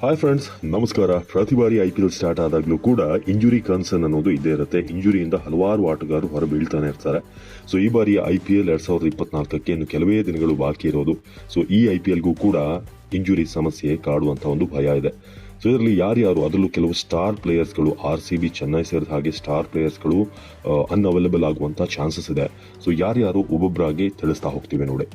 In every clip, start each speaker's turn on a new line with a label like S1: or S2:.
S1: Hi friends ನಮಸ್ಕಾರ. ಪ್ರತಿ ಬಾರಿ ಐ ಪಿ ಎಲ್ ಸ್ಟಾರ್ಟ್ ಆದಾಗಲೂ ಕೂಡ ಇಂಜುರಿ ಕನ್ಸರ್ನ್ ಅನ್ನೋದು ಇದ್ದೇ ಇರುತ್ತೆ. ಇಂಜುರಿಯಿಂದ ಹಲವಾರು ಆಟಗಾರರು ಹೊರಬೀಳ್ತಾನೆ ಇರ್ತಾರೆ. ಸೊ ಈ ಬಾರಿ ಐ ಪಿ ಎಲ್ ಎರಡ್ ಸಾವಿರದ ಇಪ್ಪತ್ನಾಲ್ಕಕ್ಕೆ ಇನ್ನು ಕೆಲವೇ ದಿನಗಳು ಬಾಕಿ ಇರೋದು. ಸೊ ಈ ಐ ಪಿ ಎಲ್ಗೂ ಕೂಡ ಇಂಜುರಿ ಸಮಸ್ಯೆ ಕಾಡುವಂಥ ಒಂದು ಭಯ ಇದೆ. ಸೊ ಇದರಲ್ಲಿ ಯಾರ್ಯಾರು, ಅದರಲ್ಲೂ ಕೆಲವು ಸ್ಟಾರ್ ಪ್ಲೇಯರ್ಸ್ಗಳು ಆರ್ ಸಿ ಬಿ, ಚೆನ್ನೈ ಸೇರಿದ ಹಾಗೆ ಸ್ಟಾರ್ ಪ್ಲೇಯರ್ಸ್ಗಳು ಅನ್ಅವೈಲೇಬಲ್ ಆಗುವಂಥ ಚಾನ್ಸಸ್ ಇದೆ. ಸೊ ಯಾರ್ಯಾರು ಒಬ್ಬೊಬ್ಬರಾಗಿ ತಿಳಿಸ್ತಾ ಹೋಗ್ತೀವಿ ನೋಡಿ.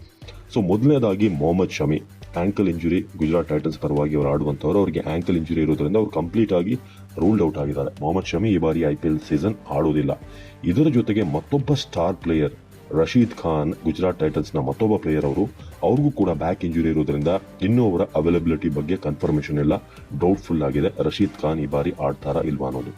S1: ಸೊ ಮೊದಲನೇದಾಗಿ Mohammed Shami. Ankle injury Gujarat Titans ಪರವಾಗಿ ಅವರು ಆಡುವಂತವರು, ಅವರಿಗೆ ಆಂಕಲ್ ಇಂಜುರಿ ಇರೋದ್ರಿಂದ ಅವರು ಕಂಪ್ಲೀಟ್ ಆಗಿ ರೂಲ್ಡ್ ಔಟ್ ಆಗಿದ್ದಾರೆ. ಮೊಹಮ್ಮದ್ ಶಮಿ ಈ ಬಾರಿ ಐ ಪಿ ಎಲ್ ಸೀಸನ್ ಆಡೋದಿಲ್ಲ ಇದರ ಜೊತೆಗೆ ಮತ್ತೊಬ್ಬ ಸ್ಟಾರ್ ಪ್ಲೇಯರ್ ರಶೀದ್ ಖಾನ್ ಗುಜರಾತ್ ಟೈಟನ್ಸ್ನ ಮತ್ತೊಬ್ಬ ಪ್ಲೇಯರ್ ಅವರು, ಅವ್ರಿಗೂ ಕೂಡ ಬ್ಯಾಕ್ ಇಂಜುರಿ ಇರೋದ್ರಿಂದ ಇನ್ನೂ ಅವರ ಅವೈಲಬಿಲಿಟಿ ಬಗ್ಗೆ ಕನ್ಫರ್ಮೇಷನ್ ಎಲ್ಲ ಡೌಟ್ಫುಲ್ ಆಗಿದೆ. ರಶೀದ್ ಖಾನ್ ಈ ಬಾರಿ ಆಡ್ತಾರಾ ಇಲ್ವಾ ಅನ್ನೋದು.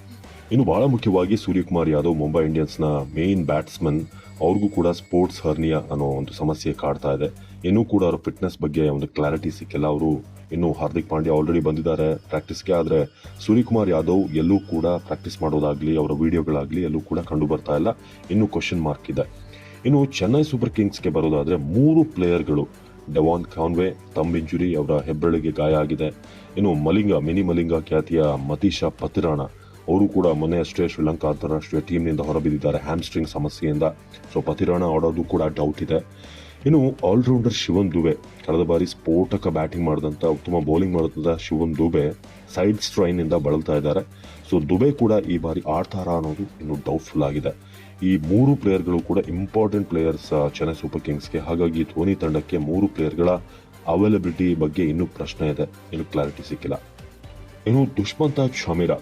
S1: ಇನ್ನು ಬಹಳ ಮುಖ್ಯವಾಗಿ ಸೂರ್ಯಕುಮಾರ್ ಯಾದವ್ ಮುಂಬೈ ಇಂಡಿಯನ್ಸ್ನ ಮೇನ್ ಬ್ಯಾಟ್ಸ್ಮನ್ ಅವ್ರಿಗೂ ಕೂಡ ಸ್ಪೋರ್ಟ್ಸ್ ಹರ್ನಿಯಾ ಅನ್ನೋ ಒಂದು ಸಮಸ್ಯೆ ಕಾಡ್ತಾ ಇದೆ. ಇನ್ನೂ ಕೂಡ ಅವರ ಫಿಟ್ನೆಸ್ ಬಗ್ಗೆ ಒಂದು ಕ್ಲಾರಿಟಿ ಸಿಕ್ಕಿಲ್ಲ. ಅವರು ಇನ್ನು ಹಾರ್ದಿಕ್ ಪಾಂಡ್ಯ ಆಲ್ರೆಡಿ ಬಂದಿದ್ದಾರೆ ಪ್ರಾಕ್ಟೀಸ್ಗೆ ಆದರೆ ಸೂರ್ಯಕುಮಾರ್ ಯಾದವ್ ಎಲ್ಲೂ ಕೂಡ ಪ್ರಾಕ್ಟೀಸ್ ಮಾಡೋದಾಗಲಿ, ಅವರ ವಿಡಿಯೋಗಳಾಗಲಿ ಎಲ್ಲೂ ಕೂಡ ಕಂಡು ಬರ್ತಾ ಇಲ್ಲ. ಇನ್ನು ಕ್ವಶನ್ ಮಾರ್ಕ್ ಇದೆ. ಇನ್ನು ಚೆನ್ನೈ ಸೂಪರ್ ಕಿಂಗ್ಸ್ಗೆ ಬರೋದಾದರೆ ಮೂರು ಪ್ಲೇಯರ್ಗಳು ಡೆವಾನ್ ಖಾನ್ವೆ ತಮ್ ಇಂಜುರಿ ಅವರ ಹೆಬ್ಬೆರಳಿಗೆ ಗಾಯ ಆಗಿದೆ. ಇನ್ನು ಮಲಿಂಗ, ಮಿನಿ ಮಲಿಂಗ ಖ್ಯಾತಿಯ ಮತೀಶಾ ಪತಿರಾಣ ಅವರು ಕೂಡ ಮೊನ್ನೆ ಅಷ್ಟೇ ಶ್ರೀಲಂಕಾ ಅಂತಾರಾಷ್ಟ್ರೀಯ ಟೀಮ್ನಿಂದ ಹೊರಬಿದ್ದಿದ್ದಾರೆ. ಹ್ಯಾಮ್ಸ್ಟ್ರಿಂಗ್ ಸಮಸ್ಯೆಯಿಂದ. ಸೊ ಪತಿರಾಣ ಆಡೋದು ಕೂಡ ಡೌಟ್ ಇದೆ. ಇನ್ನು ಆಲ್ರೌಂಡರ್ ಶಿವನ್ ದುಬೆ. ಕಳೆದ ಬಾರಿ ಸ್ಫೋಟಕ ಬ್ಯಾಟಿಂಗ್ ಮಾಡಿದಂಥ ಉತ್ತಮ ಬೌಲಿಂಗ್ ಮಾಡಿದಂಥ ಶಿವನ್ ದುಬೆ ಸೈಡ್ ಸ್ಟ್ರೈನಿಂದ ಬಳಲ್ತಾ ಇದ್ದಾರೆ. ಸೊ ದುಬೆ ಕೂಡ ಈ ಬಾರಿ ಆಡ್ತಾರಾ ಅನ್ನೋದು ಇನ್ನು ಡೌಟ್ಫುಲ್ ಆಗಿದೆ. ಈ ಮೂರು ಪ್ಲೇಯರ್ಗಳು ಕೂಡ ಇಂಪಾರ್ಟೆಂಟ್ ಪ್ಲೇಯರ್ಸ್ ಚೆನ್ನೈ ಸೂಪರ್ ಕಿಂಗ್ಸ್ಗೆ ಹಾಗಾಗಿ ಧೋನಿ ತಂಡಕ್ಕೆ ಮೂರು ಪ್ಲೇಯರ್ಗಳ ಅವೈಲಬಿಲಿಟಿ ಬಗ್ಗೆ ಇನ್ನೂ ಪ್ರಶ್ನೆ ಇದೆ. ಇನ್ನು ಕ್ಲಾರಿಟಿ ಸಿಕ್ಕಿಲ್ಲ. ಇನ್ನು ದುಷ್ಮಂತ ಚಮೀರಾ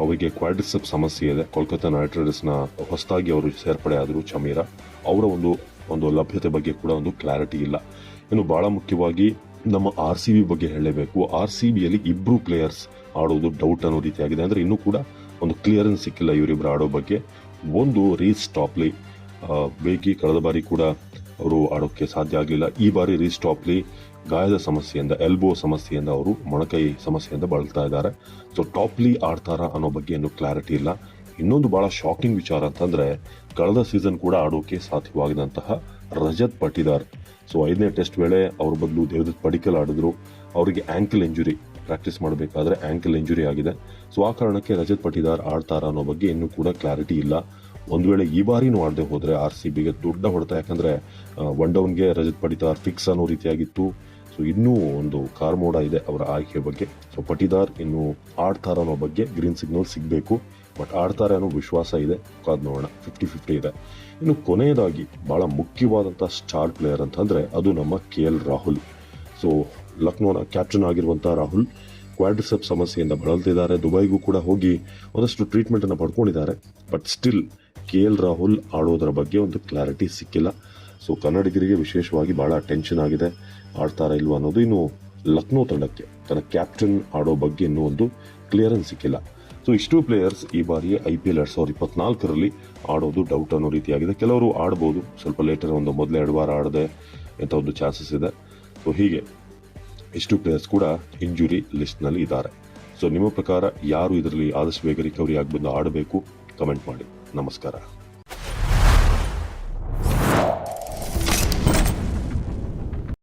S1: ಅವರಿಗೆ ಕ್ವಾಡ್ರಿಸಪ್ ಸಮಸ್ಯೆ ಇದೆ. ಕೋಲ್ಕತ್ತಾ ನೈಟ್ ರೈಡರ್ಸ್ನ ಹೊಸದಾಗಿ ಅವರು ಸೇರ್ಪಡೆ ಆದರು ಚಮೀರಾ ಅವರ ಒಂದು ಒಂದು ಲಭ್ಯತೆ ಬಗ್ಗೆ ಕೂಡ ಒಂದು ಕ್ಲಾರಿಟಿ ಇಲ್ಲ. ಇನ್ನು ಬಹಳ ಮುಖ್ಯವಾಗಿ ನಮ್ಮ ಆರ್ ಸಿ ಬಿ ಬಗ್ಗೆ ಹೇಳಬೇಕು ಆರ್ ಸಿ ಬಿಯಲ್ಲಿ ಇಬ್ರು ಪ್ಲೇಯರ್ಸ್ ಆಡೋದು ಡೌಟ್ ಅನ್ನೋ ರೀತಿಯಾಗಿದೆ. ಅಂದ್ರೆ ಇನ್ನೂ ಕೂಡ ಒಂದು ಕ್ಲಿಯರೆನ್ಸ್ ಸಿಕ್ಕಿಲ್ಲ ಇವರಿಬ್ರು ಆಡೋ ಬಗ್ಗೆ. ಒಂದು ರೀಸ್ ಟಾಪ್ಲಿ ಬೇಕಿ ಕಳೆದ ಬಾರಿ ಕೂಡ ಅವರು ಆಡೋಕ್ಕೆ ಸಾಧ್ಯ ಆಗಲಿಲ್ಲ ಈ ಬಾರಿ ರೀಸ್ ಟಾಪ್ಲಿ ಗಾಯದ ಸಮಸ್ಯೆಯಿಂದ, ಎಲ್ಬೋ ಸಮಸ್ಯೆಯಿಂದ ಅವರು ಮೊಣಕೈ ಸಮಸ್ಯೆಯಿಂದ ಬಳಲ್ತಾ ಇದ್ದಾರೆ. ಸೊ ಟಾಪ್ಲಿ ಆಡ್ತಾರಾ ಅನ್ನೋ ಬಗ್ಗೆ ಇನ್ನೂ ಕ್ಲಾರಿಟಿ ಇಲ್ಲ. ಇನ್ನೊಂದು ಬಹಳ ಶಾಕಿಂಗ್ ವಿಚಾರ ಅಂತಂದ್ರೆ, ಕಳೆದ ಸೀಸನ್ ಕೂಡ ಆಡೋಕೆ ಸಾಧ್ಯವಾಗಿದಂತಹ ರಜತ್ ಪಟಿದಾರ್ ಸೊ, ಐದನೇ ಟೆಸ್ಟ್ ವೇಳೆ ಅವ್ರ ಬದಲು ದೇವದತ್ ಪಡಿಕಲ್ ಆಡಿದ್ರು. ಅವರಿಗೆ ಆಂಕಲ್ ಇಂಜುರಿ ಪ್ರಾಕ್ಟೀಸ್ ಮಾಡಬೇಕಾದ್ರೆ ಆಂಕಲ್ ಇಂಜುರಿ ಆಗಿದೆ. ಸೊ, ಆ ಕಾರಣಕ್ಕೆ ರಜತ್ ಪಟಿದಾರ್ ಆಡ್ತಾರ ಅನ್ನೋ ಬಗ್ಗೆ ಇನ್ನೂ ಕೂಡ ಕ್ಲಾರಿಟಿ ಇಲ್ಲ. ಒಂದ್ ವೇಳೆ ಈ ಬಾರಿನೂ ಆಡದೆ ಹೋದರೆ ಆರ್ ಸಿ ಬಿಗೆ ದೊಡ್ಡ ಹೊಡೆತ. ಯಾಕಂದರೆ ಒನ್ ಡೌನ್ಗೆ ರಜತ್ ಪಟಿದಾರ್ ಫಿಕ್ಸ್ ಅನ್ನೋ ರೀತಿಯಾಗಿತ್ತು. ಸೊ ಇನ್ನೂ ಒಂದು ಕಾರ್ಮೋಡ ಇದೆ ಅವರ ಆಯ್ಕೆ ಬಗ್ಗೆ. ಸೊ ಪಟಿದಾರ್ ಇನ್ನು ಆಡ್ತಾರ ಅನ್ನೋ ಬಗ್ಗೆ ಗ್ರೀನ್ ಸಿಗ್ನಲ್ ಸಿಗಬೇಕು. ಬಟ್ ಆಡ್ತಾರೆ ಅನ್ನೋ ವಿಶ್ವಾಸ ಇದೆ. ಕಾದ್ ನೋಡೋಣ. ಫಿಫ್ಟಿ ಫಿಫ್ಟಿ ಇದೆ. ಇನ್ನು ಕೊನೆಯದಾಗಿ ಭಾಳ ಮುಖ್ಯವಾದಂಥ ಸ್ಟಾರ್ ಪ್ಲೇಯರ್ ಅಂತಂದರೆ ಅದು ನಮ್ಮ ಕೆ ಎಲ್ ರಾಹುಲ್. ಸೊ ಲಕ್ನೋನ ಕ್ಯಾಪ್ಟನ್ ಆಗಿರುವಂಥ ರಾಹುಲ್ ಕ್ವಾಡ್ರಿಸೆಪ್ ಸಮಸ್ಯೆಯಿಂದ ಬಳಲ್ತಿದ್ದಾರೆ. ದುಬೈಗೂ ಕೂಡ ಹೋಗಿ ಒಂದಷ್ಟು ಟ್ರೀಟ್ಮೆಂಟನ್ನು ಪಡ್ಕೊಂಡಿದ್ದಾರೆ. But still K L Rahul ಆಡೋದ್ರ ಬಗ್ಗೆ ಒಂದು ಕ್ಲಾರಿಟಿ ಸಿಕ್ಕಿಲ್ಲ. ಸೊ ಕನ್ನಡಿಗರಿಗೆ ವಿಶೇಷವಾಗಿ ಬಹಳ ಟೆನ್ಷನ್ ಆಗಿದೆ. ಆಡ್ತಾರ ಇಲ್ವಾ ಅನ್ನೋದು ಇನ್ನು ಲಕ್ನೋ ತಂಡಕ್ಕೆ, ತನ್ನ ಕ್ಯಾಪ್ಟನ್ ಆಡೋ ಬಗ್ಗೆ ಇನ್ನೂ ಒಂದು ಕ್ಲಿಯರೆನ್ಸ್ ಸಿಕ್ಕಿಲ್ಲ. ಸೊ ಇಷ್ಟು ಪ್ಲೇಯರ್ಸ್ ಈ ಬಾರಿ ಐ ಪಿ ಎಲ್ ಎರಡ್ ಸಾವಿರದ ಇಪ್ಪತ್ನಾಲ್ಕರಲ್ಲಿ ಆಡೋದು ಡೌಟ್ ಅನ್ನೋ ರೀತಿಯಾಗಿದೆ. ಕೆಲವರು ಆಡ್ಬೋದು, ಸ್ವಲ್ಪ ಲೇಟರ್ ಒಂದು ಮೊದಲೇ ಎರಡು ವಾರ ಆಡದೆ ಅಂತ ಒಂದು ಚಾನ್ಸಸ್ ಇದೆ. ಸೊ ಹೀಗೆ ಇಷ್ಟು ಪ್ಲೇಯರ್ಸ್ ಕೂಡ ಇಂಜುರಿ ಲಿಸ್ಟ್ನಲ್ಲಿ ಇದ್ದಾರೆ. ಸೊ ನಿಮ್ಮ ಪ್ರಕಾರ ಯಾರು ಇದರಲ್ಲಿ ಆದಷ್ಟು ಬೇಗ ರಿಕವರಿ ಆಗಿ ಬಂದು ಆಡಬೇಕು? ಕಮೆಂಟ್ ಮಾಡಿ. ನಮಸ್ಕಾರ